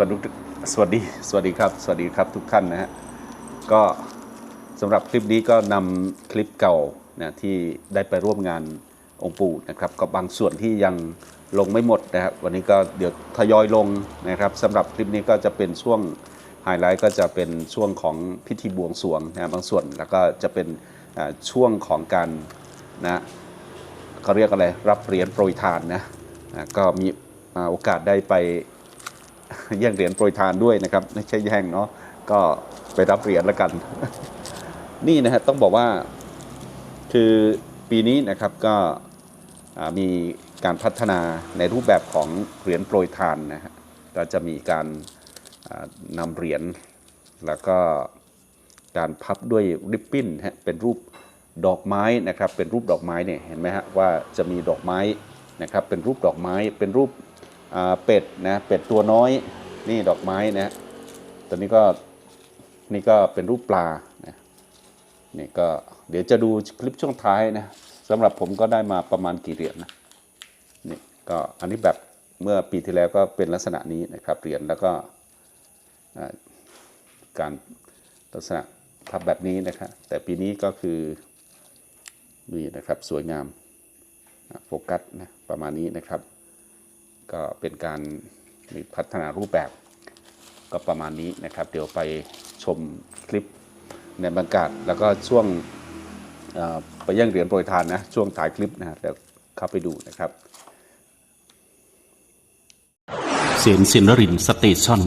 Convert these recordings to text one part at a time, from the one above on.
วัสดีสวัสดีสวัสดีครับ สวัสดีครับทุกท่านนะฮะก็สำหรับคลิปนี้ก็นำคลิปเก่านะที่ได้ไปร่วมงานองค์ปู่นะครับก็บางส่วนที่ยังลงไม่หมดนะครับวันนี้ก็เดี๋ยวทยอยลงนะครับสำหรับคลิปนี้ก็จะเป็นช่วงไฮไลท์ก็จะเป็นช่วงของพิธีบวงสรวงนะบางส่วนแล้วก็จะเป็นช่วงของการนะเขาเรียกอะไรรับเหรียญโปรยทานนะนะก็มีโอกาสได้ไป แย่งเหรียญโปรยทานด้วยนะครับ ไม่ใช่แย่งเนาะก็ไปรับเหรียญแล้วกัน นี่นะฮะต้องบอกว่าคือปีนี้นะครับก็มีการพัฒนาในรูปแบบของเหรียญโปรยทานนะฮะก็จะมีการนำเหรียญแล้วก็การพับด้วยริบบิ้นฮะเป็นรูปดอกไม้นะครับ เป็นรูปดอกไม้เนี่ยเห็นไหมฮะว่าจะมีดอกไม้นะครับ เป็นรูปดอกไม้เป็นรูป เป็ดนะเป็ดตัวน้อยนี่ดอกไม้นะตัวนี้ก็นี่ก็เป็นรูปปลานะนี่ก็เดี๋ยวจะดูคลิปช่วงท้ายนะสำหรับผมก็ได้มาประมาณกี่เหรียญนะนี่ก็อันนี้แบบเมื่อปีที่แล้วก็เป็นลักษณะนี้นะครับเหรียญแล้วก็การลักษณะทับแบบนี้นะครับแต่ปีนี้ก็คือนี่นะครับสวยงามโฟกัสนะประมาณนี้นะครับ ก็เป็นการมีพัฒนารูปแบบก็ประมาณนี้นะครับ เดี๋ยวไปชมคลิปในบรรยากาศแล้วก็ช่วงไปย่งเหรียญโปรยทานนะ ช่วงถ่ายคลิปนะเดี๋ยวเข้าไปดูนะครับเสียนสินรินสเตชัน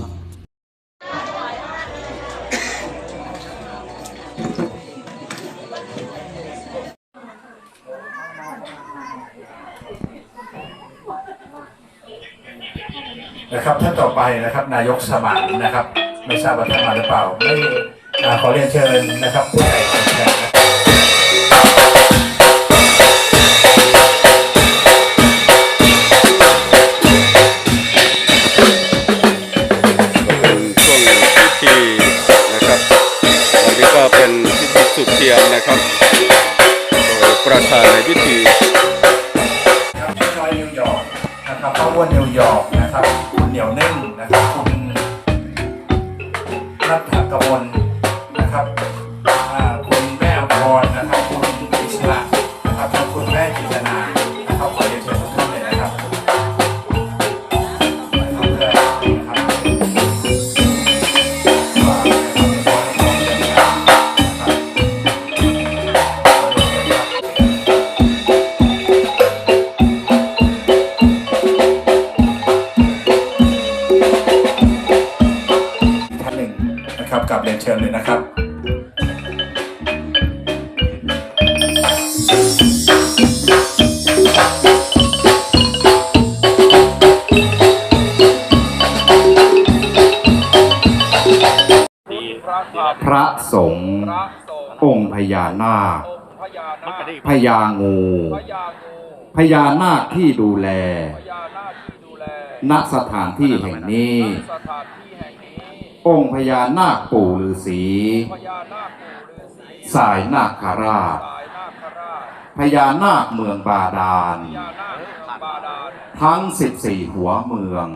นะครับท่านต่อไปนะครับนายกสมานนะครับ ไม่ทราบว่าท่านมาหรือเปล่าไม่ขอเรียนเชิญนะครับผู้ใหญ่ของแขกนะครับก็เป็นช่วงพิธีนะครับวันนี้ก็เป็นพิธีสุดเทียนนะครับโดยประธานในพิธีครับพี่น้อยนิวยอร์กนะครับพ่ออ้วนนิวยอร์ก พญานาคพญางูพญานาคที่ดูแล ณสถานที่แห่งนี้ องค์พญานาคปู่ฤาษีสายนาคราชพญานาคเมืองบาดาล ทั้งสิบสี่หัวเมือง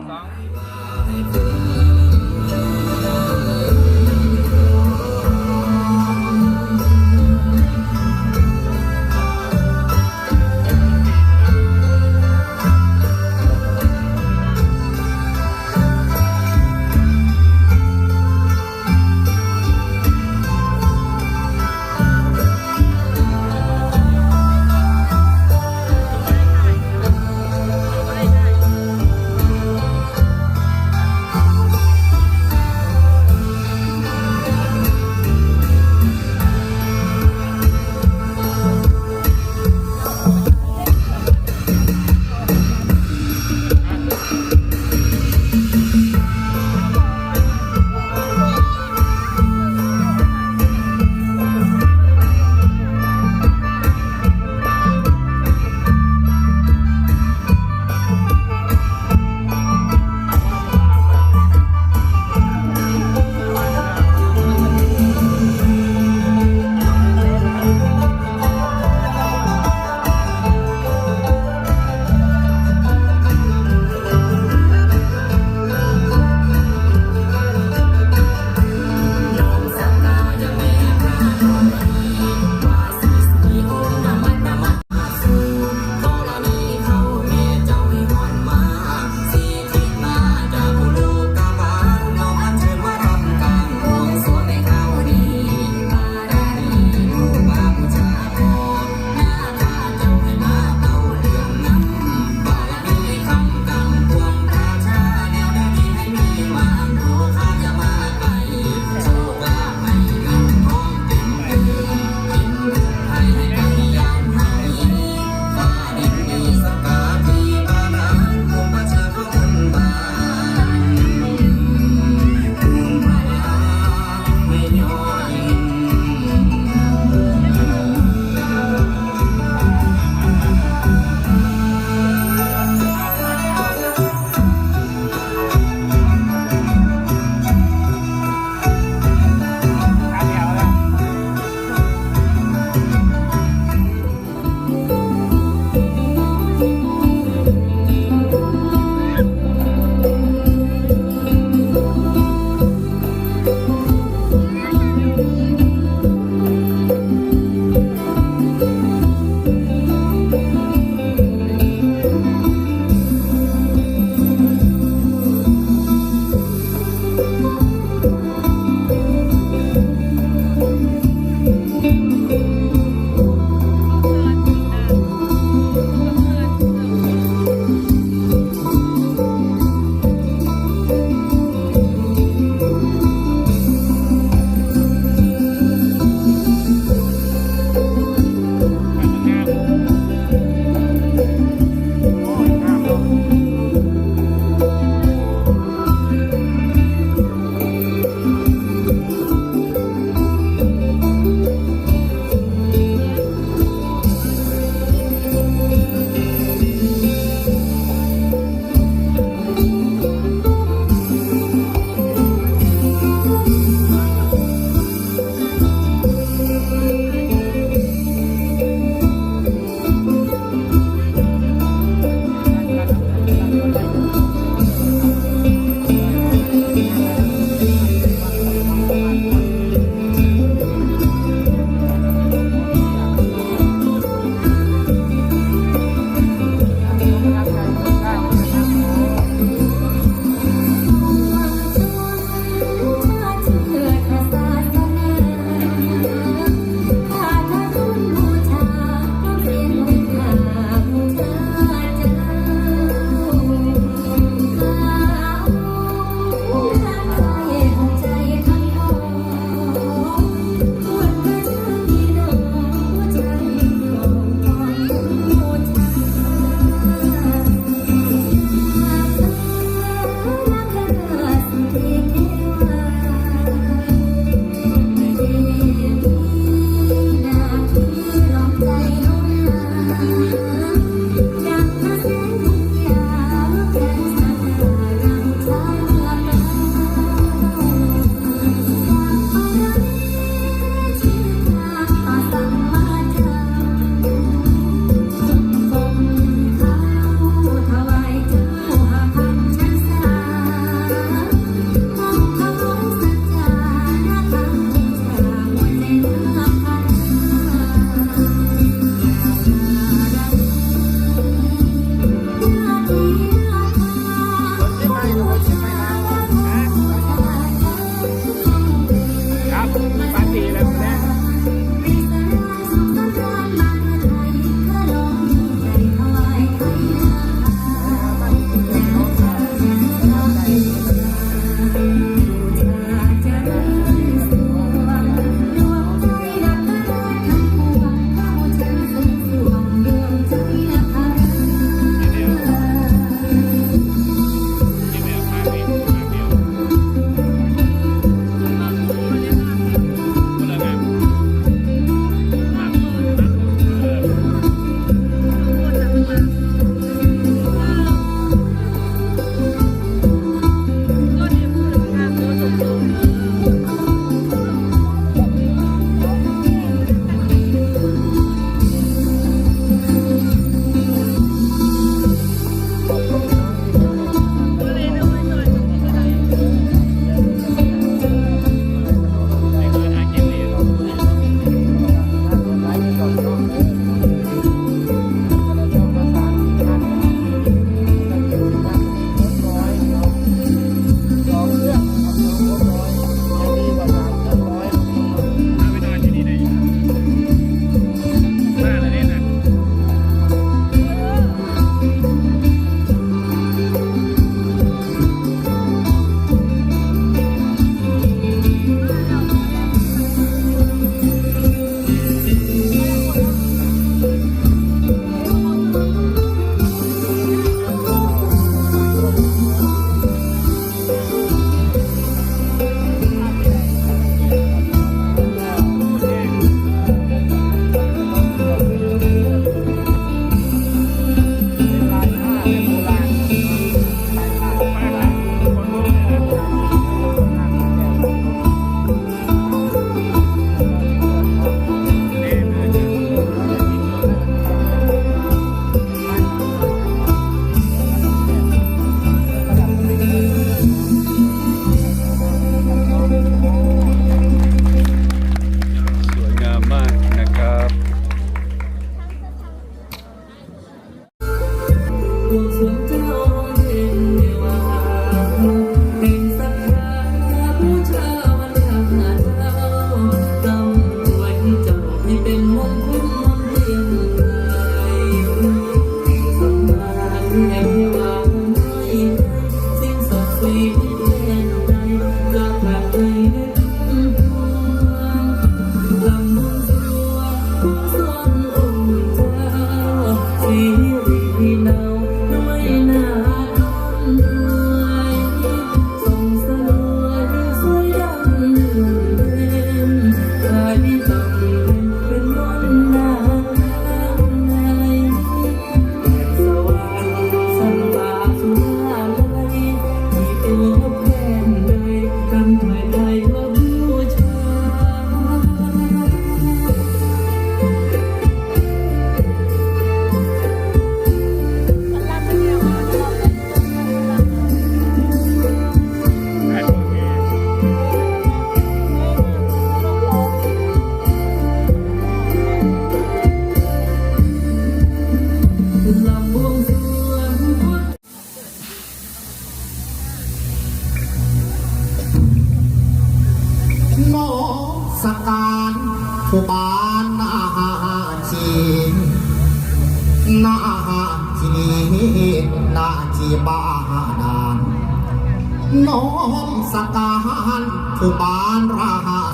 ารผู้บานรา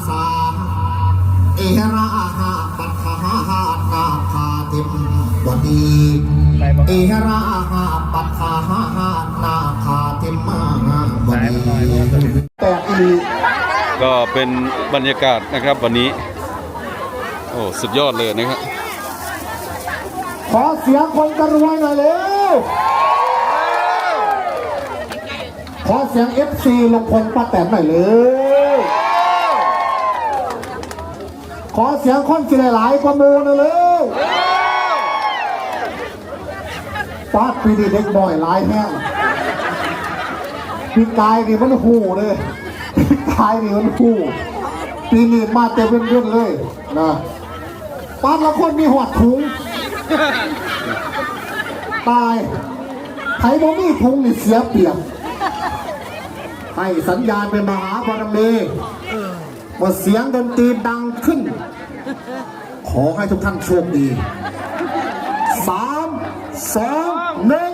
สา เอราปัทหานาคาติมวดีเอราปัทหานาคาติมวดีแต่อีก็เป็นบรรยากาศนะครับวันนี้ โอ้ สุดยอดเลยนะครับ ขอเสียงคนกระรวยหน่อยเร็ว ขอเสียง FC ลุงพลป้าแตนหน่อยเร็วขอเสียงคนสิหลายๆกว่ามูหน่อยเร็วป้าปีนี้เด็กบ่อยหลายแห้งพี่กายนี่มันหูเลยพี่กายนี่มันหูปีนี้มาเต็มเพื่อนเลยนะป้าละคนมีหัวถุงตายไทยบ่มีทุงนี่เสียเปรียบ ให้สัญญาณเป็นมหาบารมีว่าเสียงดนตรีดังขึ้น ขอให้ทุกท่านโชคดีสามสองหนึ่งไปเฮ้ย